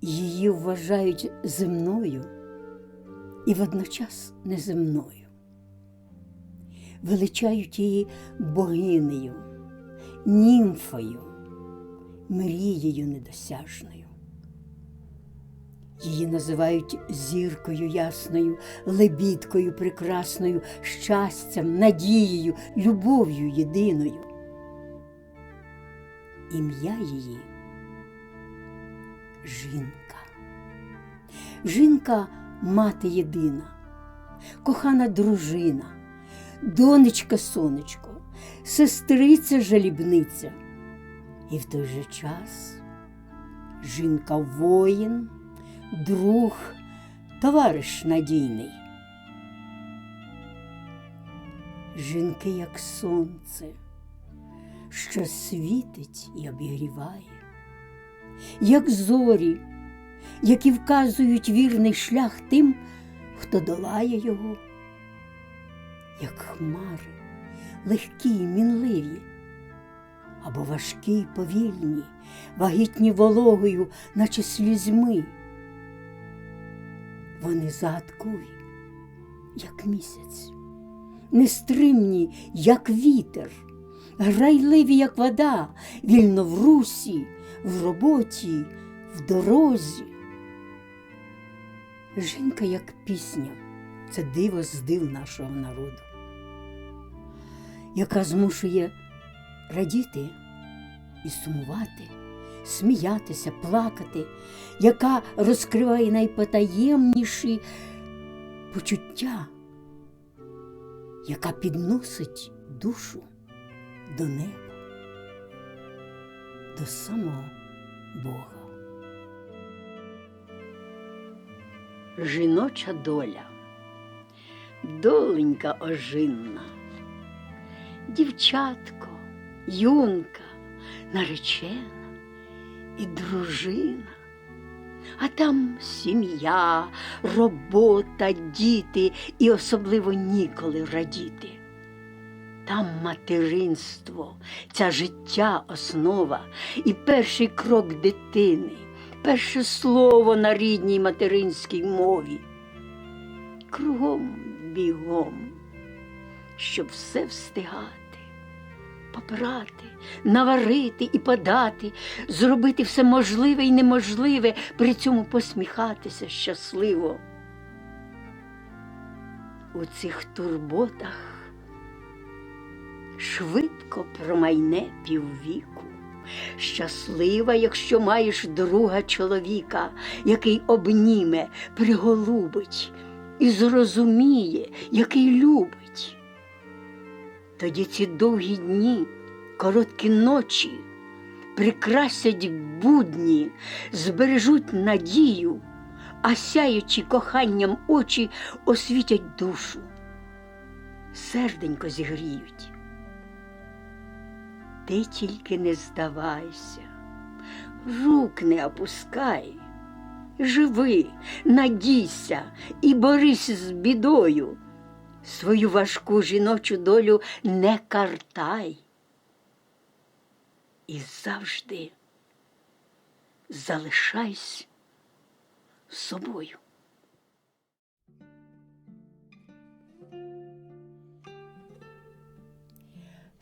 Її вважають земною і водночас неземною. Величають її богинею, німфою, мрією недосяжною. Її називають зіркою ясною, лебідкою прекрасною, щастям, надією, любов'ю єдиною. Ім'я її жінка. Жінка мати єдина, кохана дружина, донечка сонечко, сестриця жалібниця. І в той же час жінка воїн, друг, товариш надійний. Жінки, як сонце, що світить і обігріває, як зорі, які вказують вірний шлях тим, хто долає його, як хмари, легкі, й мінливі, або важкі, й повільні, вагітні вологою, наче слізьми. Вони загадкові, як місяць, нестримні, як вітер, грайливі, як вода, вільно в русі, в роботі, в дорозі. Жінка, як пісня, це диво з див нашого народу, яка змушує радіти і сумувати, сміятися, плакати, яка розкриває найпотаємніші почуття, яка підносить душу до неба, до самого Бога. Жіноча доля, доленька ожинна, дівчатко, юнка, наречена і дружина, а там сім'я, робота, діти і особливо ніколи радіти. Там материнство, ця життя основа і перший крок дитини, перше слово на рідній материнській мові. Кругом бігом, щоб все встигати, попрати, наварити і подати, зробити все можливе і неможливе, при цьому посміхатися щасливо. У цих турботах швидко промайне піввіку. Щаслива, якщо маєш друга чоловіка, який обніме, приголубить і зрозуміє, який любить. Тоді ці довгі дні, короткі ночі прикрасять будні, збережуть надію, а сяючи коханням очі освітять душу, серденько зігріють. Ти тільки не здавайся, рук не опускай, живи, надійся і борись з бідою, свою важку жіночу долю не картай. І завжди залишайся собою.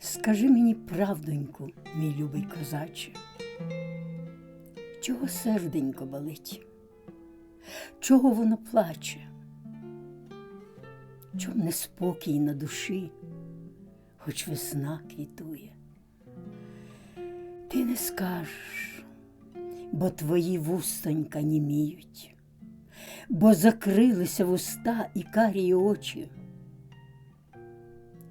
Скажи мені правдоньку, мій любий козаче, чого серденько болить, чого воно плаче, чом неспокій на душі, хоч весна квітує. Ти не скажеш, бо твої вустонька німіють, бо закрилися вуста і карі очі.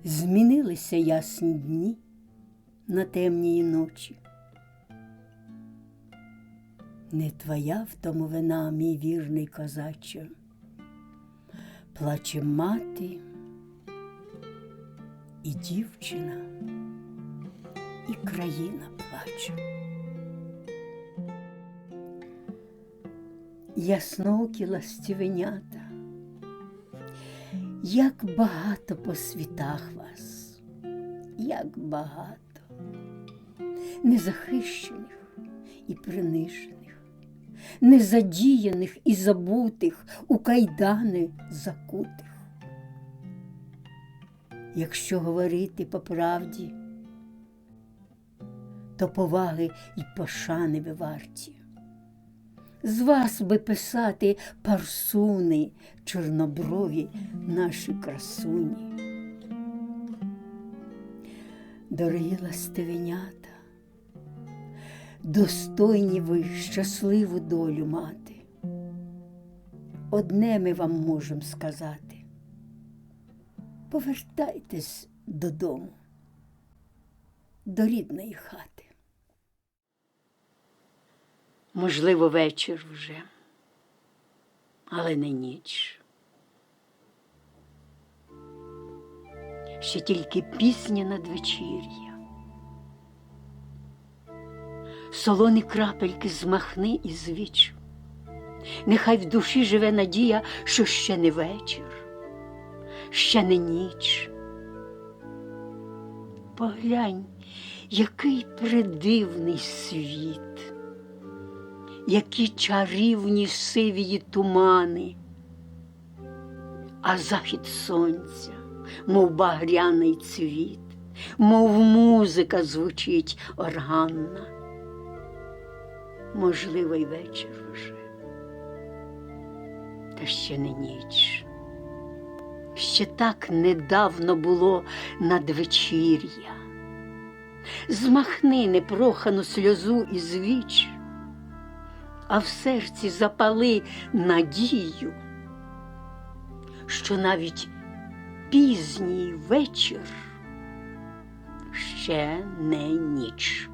Змінилися ясні дні на темній ночі. Не твоя в тому вина, мій вірний козаче, плаче мати і дівчина, і країна плаче. Ясноокі ластівенята, як багато по світах вас, як багато незахищених і принижених, незадіяних і забутих, у кайдани закутих. Якщо говорити по правді, то поваги й пошани ви варті. З вас би писати парсуни, чорноброві наші красуні. Дорогі ластивенята, достойні ви щасливу долю мати. Одне ми вам можемо сказати. Повертайтесь додому, до рідної хати. Можливо, вечір вже, але не ніч. Ще тільки пісня надвечір'я. Солоні крапельки змахни і звіч. Нехай в душі живе надія, що ще не вечір, ще не ніч. Поглянь, який придивний світ, які чарівні сивії тумани, а захід сонця, мов багряний цвіт, мов музика звучить органна. Можливо, й вечір вже, та ще не ніч. Ще так недавно було надвечір'я. Змахни непрохану сльозу із віч, а в серці запали надію, що навіть пізній вечір ще не ніч.